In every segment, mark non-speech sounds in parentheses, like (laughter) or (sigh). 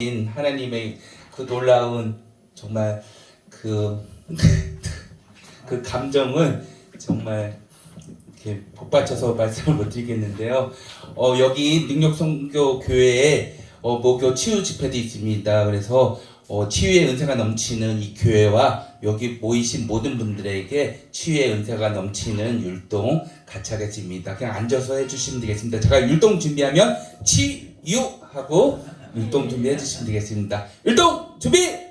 하나님의 그 놀라운 정말 그, (laughs) 그 감정은 정말 이렇게 복받쳐서 (laughs) 말씀을 못 드리겠는데요. 어, 여기 능력성교 교회에 어, 목요 치유 집회도 있습니다. 그래서 어, 치유의 은사가 넘치는 이 교회와 여기 모이신 모든 분들에게 치유의 은사가 넘치는 율동 같이 하겠습니다. 그냥 앉아서 해주시면 되겠습니다. 제가 율동 준비하면 치유하고 율동 준비해 주시면 되겠습니다. 율동 준비!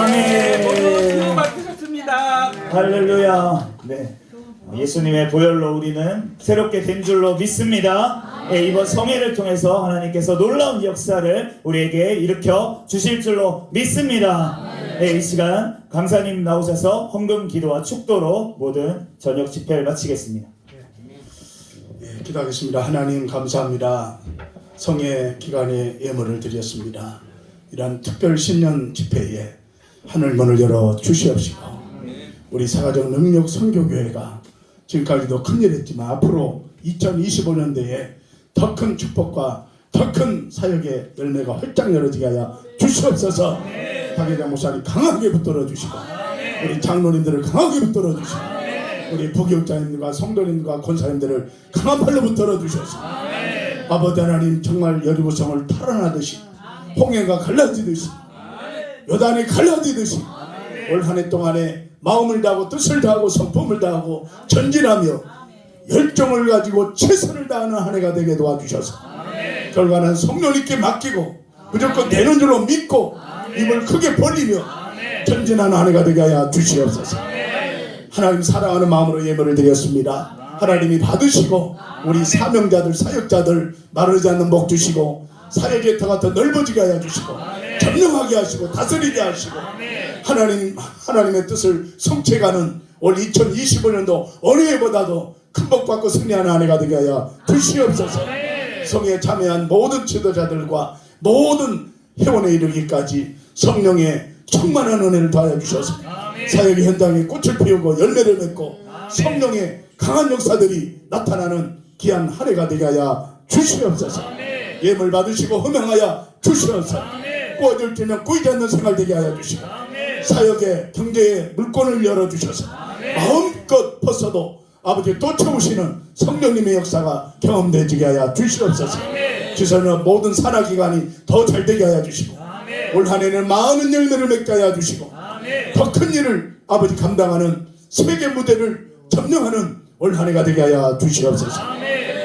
아멘. 받으셨습니다. 할렐루야. 네. 예수님의 보혈로 우리는 새롭게 된 줄로 믿습니다. 예, 이번 성회를 통해서 하나님께서 놀라운 역사를 우리에게 일으켜 주실 줄로 믿습니다. 예, 이 시간 강사님 나오셔서 헌금 기도와 축도로 모든 저녁 집회를 마치겠습니다. 예, 기도하겠습니다. 하나님 감사합니다. 성의 기간에 예물을 드렸습니다. 이러한 특별 신년 집회에 하늘 문을 열어 주시옵시고 우리 사가정 능력 선교교회가 지금까지도 큰일 했지만 앞으로 2025년도에 더 큰 축복과 더 큰 사역의 열매가 활짝 열어지게 하여 주시옵소서. 박예장 목사님 강하게 붙들어 주시고 우리 장로님들을 강하게 붙들어 주시고 우리 부교육자님들과 성도님들과 권사님들을 강한 팔로 붙들어 주셔서. 아버지 하나님 정말 여리고성을 탈환하듯이 홍해가 갈라지듯이 요단이 갈라지듯이 올 한 해 동안에 마음을 다하고 뜻을 다하고 성품을 다하고 전진하며 열정을 가지고 최선을 다하는 한 해가 되게 도와주셔서 결과는 성령님께 맡기고 무조건 되는 줄로 믿고 입을 크게 벌리며 전진하는 한 해가 되게 하여 주시옵소서 하나님 사랑하는 마음으로 예물을 드렸습니다. 하나님이 받으시고 우리 사명자들 사역자들 마르지 않는 목 주시고 사역의 터가 더 넓어지게 하여 주시고 점령하게 하시고 다스리게 하시고 하나님 하나님의 뜻을 성취가는 올 2025년도 어느 해보다도 큰 복 받고 승리하는 한 해가 되게 하여 주시옵소서. 성에 참여한 모든 지도자들과 모든 회원에 이르기까지 성령의 충만한 은혜를 더하여 주셔서 사역의 현장에 꽃을 피우고 열매를 맺고 성령의 강한 역사들이 나타나는 귀한 한 해가 되게 하여 주시옵소서. 예물 받으시고 허명하여 주시옵소서. 구워줄 때면 구이지 않는 생활 되게 하여 주시고 사역에 경제에 물건을 열어주셔서 마음껏 벗어도 아버지 또 채우시는 성령님의 역사가 경험되지게 하여 주시옵소서. 주선은 모든 산하기관이 더 잘되게 하여 주시고 올 한해는 많은 열매를 맺게 하여 주시고 더 큰 일을 아버지 감당하는 세계 무대를 점령하는 올 한해가 되게 하여 주시옵소서.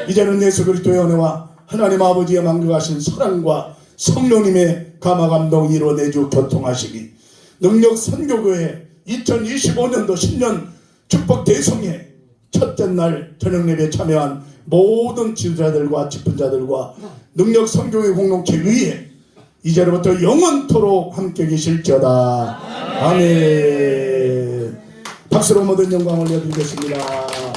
이제는 예수 그리스도의 은혜와 하나님 아버지의 만극하신 사랑과 성령님의 감화 감동 이루어내주 교통하시기. 능력 선교교회 2025년도 신년 축복 대성회 첫째 날 저녁 예배 참여한 모든 지도자들과 집분자들과 능력 선교회 공동체 위에 이제로부터 영원토록 함께 계실지어다. 아멘. 박수로 모든 영광을 올려드리겠습니다